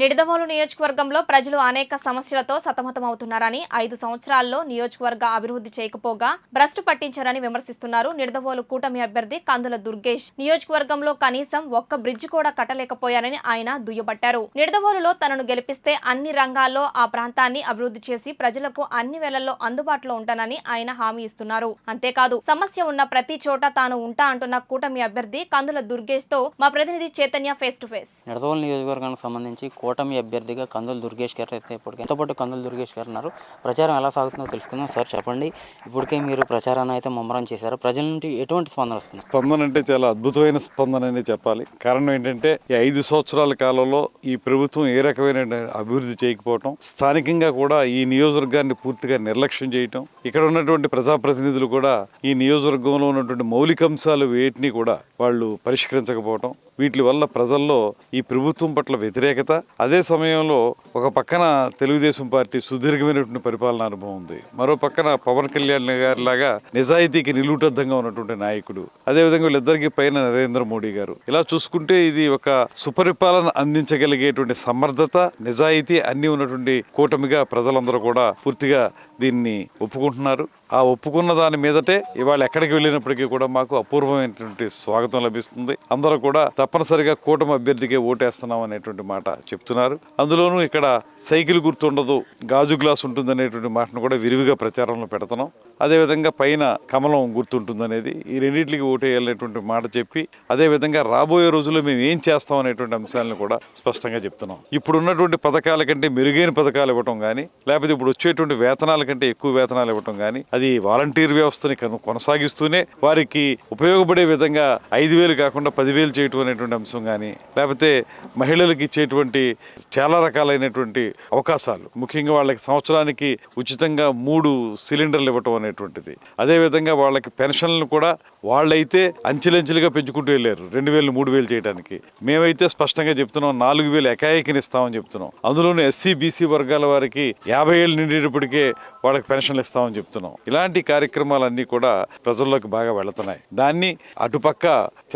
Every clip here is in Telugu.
నిడదవోలు నియోజకవర్గంలో ప్రజలు అనేక సమస్యలతో సతమతమవుతున్నారని ఐదు సంవత్సరాల్లో నియోజకవర్గ అభివృద్ధి చేయకపోగా భ్రష్టు పట్టించారని విమర్శిస్తున్నారు నిడదవోలు కూటమి అభ్యర్థి కందుల దుర్గేష్. నియోజకవర్గంలో కనీసం ఒక్క బ్రిడ్జ్ కూడా కట్టలేకపోయారని ఆయన దుయ్యబట్టారు. నిడదవోలులో తనను గెలిపిస్తే అన్ని రంగాల్లో ఆ ప్రాంతాన్ని అభివృద్ధి చేసి ప్రజలకు అన్ని వేళల్లో అందుబాటులో ఉంటానని ఆయన హామీ ఇస్తున్నారు. అంతేకాదు సమస్య ఉన్న ప్రతి చోట తాను ఉంటా అంటున్న కూటమి అభ్యర్థి కందుల దుర్గేష్తో మా ప్రతినిధి Chaitanya face to face. Nidadavolu నియోజకవర్గానికి సంబంధించి కూటమి అభ్యర్థిగా కందులు దుర్గేష్ గారు అయితే ఇప్పటికే ఎంతో పాటు కందుల దుర్గేష్ గారు ఉన్నారు. ప్రచారం ఎలా సాగుతుందో తెలుసుకుందాం. సార్ చెప్పండి. ఇప్పటికే మీరు ప్రచారాన్ని అయితే ముమ్మరం చేశారు. ప్రజల నుండి ఎటువంటి స్పందన వస్తుంది? స్పందన అంటే చాలా అద్భుతమైన స్పందన అని చెప్పాలి. కారణం ఏంటంటే ఈ ఐదు సంవత్సరాల కాలంలో ఈ ప్రభుత్వం ఏ రకమైన అభివృద్ధి చేయకపోవటం స్థానికంగా కూడా ఈ నియోజకవర్గాన్ని పూర్తిగా నిర్లక్ష్యం చేయటం ఇక్కడ ఉన్నటువంటి ప్రజాప్రతినిధులు కూడా ఈ నియోజకవర్గంలో ఉన్నటువంటి మౌలిక అంశాలు వేటిని కూడా వాళ్ళు పరిష్కరించకపోవటం వీటి వల్ల ప్రజల్లో ఈ ప్రభుత్వం పట్ల వ్యతిరేకత అదే సమయంలో ఒక పక్కన తెలుగుదేశం పార్టీ సుదీర్ఘమైనటువంటి పరిపాలన అనుభవం ఉంది. మరో పక్కన పవన్ కళ్యాణ్ గారి లాగా నిజాయితీకి నిలువుటద్దంగా ఉన్నటువంటి నాయకుడు. అదేవిధంగా వీళ్ళిద్దరికి పైన నరేంద్ర మోడీ గారు. ఇలా చూసుకుంటే ఇది ఒక సుపరిపాలన అందించగలిగేటువంటి సమర్థత నిజాయితీ అన్ని ఉన్నటువంటి కూటమిగా ప్రజలందరూ కూడా పూర్తిగా దీన్ని ఒప్పుకుంటున్నారు. ఆ ఒప్పుకున్న దాని మీదటే ఇవాళ ఎక్కడికి వెళ్ళినప్పటికీ కూడా మాకు అపూర్వమైనటువంటి స్వాగతం లభిస్తుంది. అందరూ కూడా తప్పనిసరిగా కూటమి అభ్యర్థికే ఓటేస్తున్నాం అనేటువంటి మాట చెప్తున్నారు. అందులోనూ ఇక్కడ సైకిల్ గుర్తుండదు గాజు గ్లాస్ ఉంటుంది అనేటువంటి మాటను కూడా విరివిగా ప్రచారంలో పెడుతున్నాం. అదేవిధంగా పైన కమలం గుర్తుంటుందనేది. ఈ రెండింటికి ఓటేయాలనేటువంటి మాట చెప్పి అదేవిధంగా రాబోయే రోజుల్లో మేము ఏం చేస్తాం అనేటువంటి అంశాలను కూడా స్పష్టంగా చెప్తున్నాం. ఇప్పుడు ఉన్నటువంటి పథకాల కంటే మెరుగైన పథకాలు ఇవ్వటం కానీ లేకపోతే ఇప్పుడు వచ్చేటువంటి వేతనాల కంటే ఎక్కువ వేతనాలు ఇవ్వటం కానీ అది వాలంటీర్ వ్యవస్థని కను- కొనసాగిస్తూనే వారికి ఉపయోగపడే విధంగా ఐదు వేలు కాకుండా పదివేలు చేయటం అనేటువంటి అంశం కానీ లేకపోతే మహిళలకు ఇచ్చేటువంటి చాలా రకాలైనటువంటి అవకాశాలు. ముఖ్యంగా వాళ్ళకి సంవత్సరానికి ఉచితంగా మూడు సిలిండర్లు ఇవ్వటం అనేటువంటిది. అదేవిధంగా వాళ్ళకి పెన్షన్లను కూడా వాళ్ళైతే అంచెలంచెలుగా పెంచుకుంటూ వెళ్ళారు. రెండు వేలు మూడు వేలు చేయడానికి మేమైతే స్పష్టంగా చెప్తున్నాం నాలుగు వేలు ఎకాయికిని ఇస్తామని చెప్తున్నాం. అందులోనూ ఎస్సీ బీసీ వర్గాల వారికి యాభై ఏళ్ళు నిండేటప్పటికే వాళ్ళకి పెన్షన్లు ఇస్తామని చెప్తున్నాం. ఇలాంటి కార్యక్రమాలన్నీ కూడా ప్రజల్లోకి బాగా వెళుతున్నాయి. దాన్ని అటుపక్క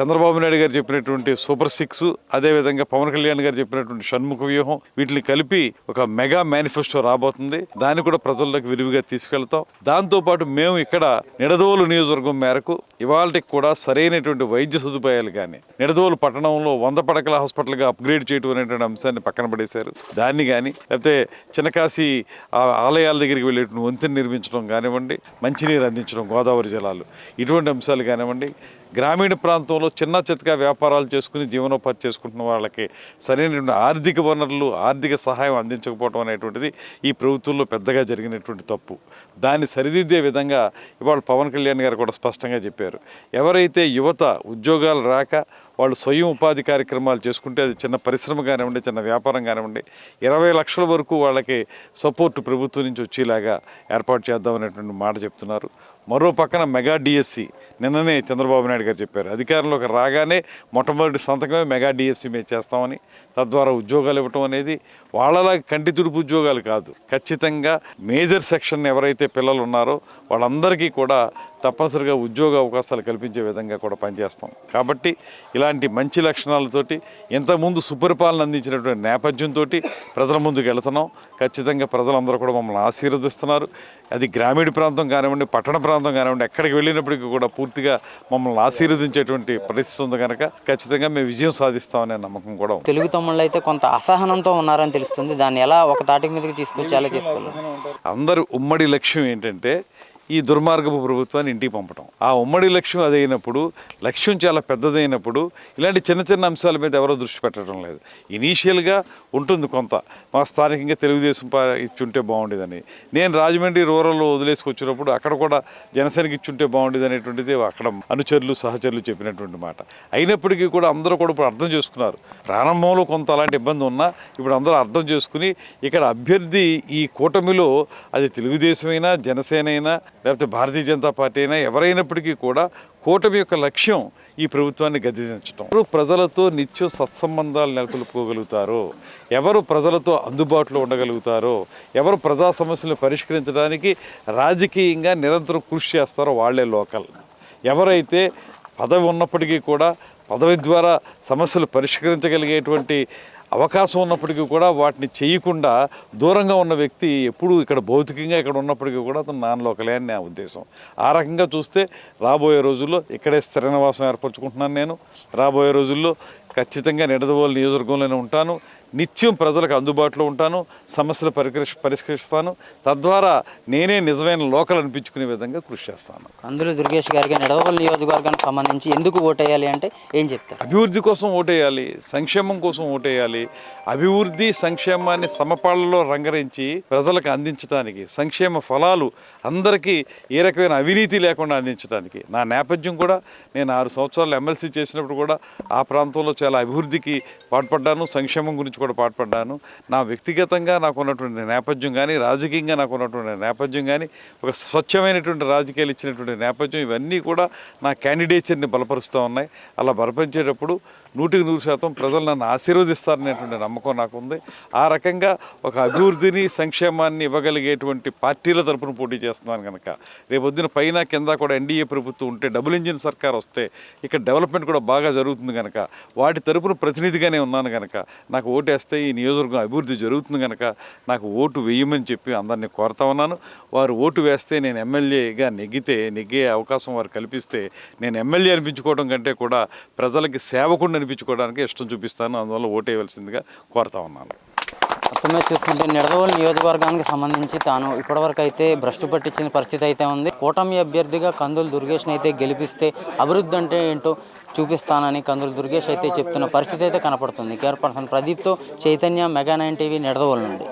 చంద్రబాబు నాయుడు గారు చెప్పినటువంటి సూపర్ సిక్స్ అదేవిధంగా పవన్ కళ్యాణ్ గారు చెప్పినటువంటి షణ్ముఖ వ్యూహం వీటిని కలిపి ఒక మెగా మేనిఫెస్టో రాబోతుంది. దాన్ని కూడా ప్రజల్లోకి విరివిగా తీసుకెళ్తాం. దాంతోపాటు మేము ఇక్కడ నిడదోలు నియోజకవర్గం మేరకు ఇవాళకి కూడా సరైనటువంటి వైద్య సదుపాయాలు కానీ నిడదోలు పట్టణంలో వంద పడకల హాస్పిటల్గా అప్గ్రేడ్ చేయడం అనేటువంటి అంశాన్ని పక్కన పడేశారు. దాన్ని కానీ లేకపోతే చిన్నకాశి ఆ ఆలయాల దగ్గరికి వెళ్ళేటువంటి వంతెన నిర్మించడం కానివ్వండి మంచినీరు అందించడం గోదావరి జలాలు ఇటువంటి అంశాలు కానివ్వండి గ్రామీణ ప్రాంతంలో చిన్న చితక వ్యాపారాలు చేసుకుని జీవనోపాధి చేసుకుంటున్న వాళ్ళకి సరైనటువంటి ఆర్థిక వనరులు ఆర్థిక సహాయం అందించకపోవడం అనేటువంటిది ఈ ప్రభుత్వంలో పెద్దగా జరిగినటువంటి తప్పు. దాన్ని సరిదిద్దే విధంగా ఇవాళ పవన్ కళ్యాణ్ గారు కూడా స్పష్టంగా చెప్పారు. ఎవరైతే యువత ఉద్యోగాలు రాక వాళ్ళు స్వయం ఉపాధి కార్యక్రమాలు చేసుకుంటే అది చిన్న పరిశ్రమ కానివ్వండి చిన్న వ్యాపారం కానివ్వండి ఇరవై లక్షల వరకు వాళ్ళకి సపోర్ట్ ప్రభుత్వం నుంచి వచ్చేలాగా ఏర్పాటు చేద్దామనేటువంటి మాట చెప్తున్నారు. మరో పక్కన మెగా డిఎస్సి నిన్ననే చంద్రబాబు నాయుడు గారు చెప్పారు. అధికారంలోకి రాగానే మొట్టమొదటి సంతకమే మెగా డిఎస్సి మేము చేస్తామని తద్వారా ఉద్యోగాలు ఇవ్వటం అనేది వాళ్ళలా కంటి తుడుపు ఉద్యోగాలు కాదు. ఖచ్చితంగా మేజర్ సెక్షన్ ఎవరైతే పిల్లలు ఉన్నారో వాళ్ళందరికీ కూడా తప్పనిసరిగా ఉద్యోగ అవకాశాలు కల్పించే విధంగా కూడా పనిచేస్తాం. కాబట్టి ఇలాంటి మంచి లక్షణాలతోటి ఇంతకుముందు సుపరిపాలన అందించినటువంటి నేపథ్యంతో ప్రజల ముందుకు వెళుతున్నాం. ఖచ్చితంగా ప్రజలందరూ కూడా మమ్మల్ని ఆశీర్వదిస్తున్నారు. అది గ్రామీణ ప్రాంతం కానివ్వండి పట్టణ ప్రాంతం కానివ్వండి ఎక్కడికి వెళ్ళినప్పటికీ కూడా పూర్తిగా మమ్మల్ని ఆశీర్వదించేటువంటి పరిస్థితి ఉంది కనుక ఖచ్చితంగా మేము విజయం సాధిస్తామనే నమ్మకం కూడా ఉంది. తెలుగు తమ్ముళ్ళు అయితే కొంత అసహనంతో ఉన్నారని తెలుస్తుంది. దాన్ని ఎలా ఒక తాటి మీదకి తీసుకొచ్చి తీసుకెళ్ళాలి అందరి ఉమ్మడి లక్ష్యం ఏంటంటే ఈ దుర్మార్గపు ప్రభుత్వాన్ని ఇంటికి పంపటం. ఆ ఉమ్మడి లక్ష్యం అదైనప్పుడు లక్ష్యం చాలా పెద్దదైనప్పుడు ఇలాంటి చిన్న చిన్న అంశాల మీద ఎవరో దృష్టి పెట్టడం లేదు. ఇనీషియల్గా ఉంటుంది కొంత. మా స్థానికంగా తెలుగుదేశం ఇచ్చుంటే బాగుండేదని. నేను రాజమండ్రి రూరల్లో వదిలేసుకొచ్చినప్పుడు అక్కడ కూడా జనసేనకి ఇచ్చుంటే బాగుండేది అనేటువంటిది అక్కడ అనుచరులు సహచరులు చెప్పినటువంటి మాట. అయినప్పటికీ కూడా అందరూ కూడా ఇప్పుడు అర్థం చేసుకున్నారు. ప్రారంభంలో కొంత అలాంటి ఇబ్బంది ఉన్నా ఇప్పుడు అందరూ అర్థం చేసుకుని ఇక్కడ అభ్యర్థి ఈ కూటమిలో అది తెలుగుదేశం అయినా జనసేన అయినా లేకపోతే భారతీయ జనతా పార్టీ అయినా ఎవరైనప్పటికీ కూడా కూటమి యొక్క లక్ష్యం ఈ ప్రభుత్వాన్ని గద్దెదించడం ఎవరు ప్రజలతో నిత్యం సత్సంబంధాలు నెలకొల్పుకోగలుగుతారో ఎవరు ప్రజలతో అందుబాటులో ఉండగలుగుతారో ఎవరు ప్రజా సమస్యలను పరిష్కరించడానికి రాజకీయంగా నిరంతరం కృషి చేస్తారో వాళ్ళే లోకల్. ఎవరైతే పదవి ఉన్నప్పటికీ కూడా పదవి ద్వారా సమస్యలు పరిష్కరించగలిగేటువంటి అవకాశం ఉన్నప్పటికీ కూడా వాటిని చేయకుండా దూరంగా ఉన్న వ్యక్తి ఎప్పుడు ఇక్కడ భౌతికంగా ఇక్కడ ఉన్నప్పటికీ కూడా అతను నాన్ లోకలే అని నా ఉద్దేశం. ఆ రకంగా చూస్తే రాబోయే రోజుల్లో ఇక్కడే స్థిర నివాసం ఏర్పరచుకుంటున్నాను నేను. రాబోయే రోజుల్లో ఖచ్చితంగా నిడదవోలు నియోజకవర్గంలోనే ఉంటాను. నిత్యం ప్రజలకు అందుబాటులో ఉంటాను సమస్యలు పరికరిష్ పరిష్కరిస్తాను. తద్వారా నేనే నిజమైన లోకల్ అనిపించుకునే విధంగా కృషి చేస్తాను. కందులు దుర్గేష్ గారికి నిడదవోలు నియోజకవర్గానికి సంబంధించి ఎందుకు ఓటేయాలి అంటే ఏం చెప్తారు? అభివృద్ధి కోసం ఓటేయాలి సంక్షేమం కోసం ఓటేయాలి అభివృద్ధి సంక్షేమాన్ని సమపాళ్ళలో రంగరించి ప్రజలకు అందించడానికి సంక్షేమ ఫలాలు అందరికీ ఏ రకమైన అవినీతి లేకుండా అందించడానికి నా నేపథ్యం కూడా నేను ఆరు సంవత్సరాలు ఎమ్మెల్సీ చేసినప్పుడు కూడా ఆ ప్రాంతంలో చాలా అభివృద్ధికి పాటుపడ్డాను సంక్షేమం గురించి కూడా పాటుపడ్డాను. నా వ్యక్తిగతంగా నాకు ఉన్నటువంటి నేపథ్యం కానీ రాజకీయంగా నాకు ఉన్నటువంటి నేపథ్యం కానీ ఒక స్వచ్ఛమైనటువంటి రాజకీయాలు ఇచ్చినటువంటి నేపథ్యం ఇవన్నీ కూడా నా క్యాండిడేచర్ని బలపరుస్తూ ఉన్నాయి. అలా బలపరిచేటప్పుడు నూటికి నూరు శాతం ప్రజలు నన్ను ఆశీర్వదిస్తారనేటువంటి నమ్మకం నాకు ఉంది ఆ రకంగా ఒక అభివృద్ధిని సంక్షేమాన్ని ఇవ్వగలిగేటువంటి పార్టీల తరపున పోటీ చేస్తున్నాను కనుక రేపొద్దున పైన కింద కూడా ఎన్డీఏ ప్రభుత్వం ఉంటే డబుల్ ఇంజిన్ సర్కార్ వస్తే ఇక్కడ డెవలప్మెంట్ కూడా బాగా జరుగుతుంది కనుక వాటి తరపున ప్రతినిధిగానే ఉన్నాను కనుక నాకు ఓటేస్తే ఈ నియోజకవర్గం అభివృద్ధి జరుగుతుంది కనుక నాకు ఓటు వేయమని చెప్పి అందరినీ కోరుతా ఉన్నాను. వారు ఓటు వేస్తే నేను ఎమ్మెల్యేగా నెగ్గితే నెగ్గే అవకాశం వారు కల్పిస్తే నేను ఎమ్మెల్యే అనిపించుకోవడం కంటే కూడా ప్రజలకి సేవకుండా అనిపించుకోవడానికి ఇష్టం చూపిస్తాను. అందువల్ల ఓటేయవలసిందిగా కోరుతా ఉన్నాను. మొత్తం చూసుకుంటే నిడదవోలు నియోజకవర్గానికి సంబంధించి తాను ఇప్పటివరకు అయితే భ్రష్టు పట్టించిన పరిస్థితి అయితే ఉంది. కూటమి అభ్యర్థిగా కందులు దుర్గేష్ని అయితే గెలిపిస్తే అభివృద్ధి అంటే ఏంటో చూపిస్తానని కందులు దుర్గేష్ అయితే చెప్తున్న పరిస్థితి అయితే కనపడుతుంది. Care person ప్రదీప్తో Chaitanya mega nine TV Nidadavolu నుండి.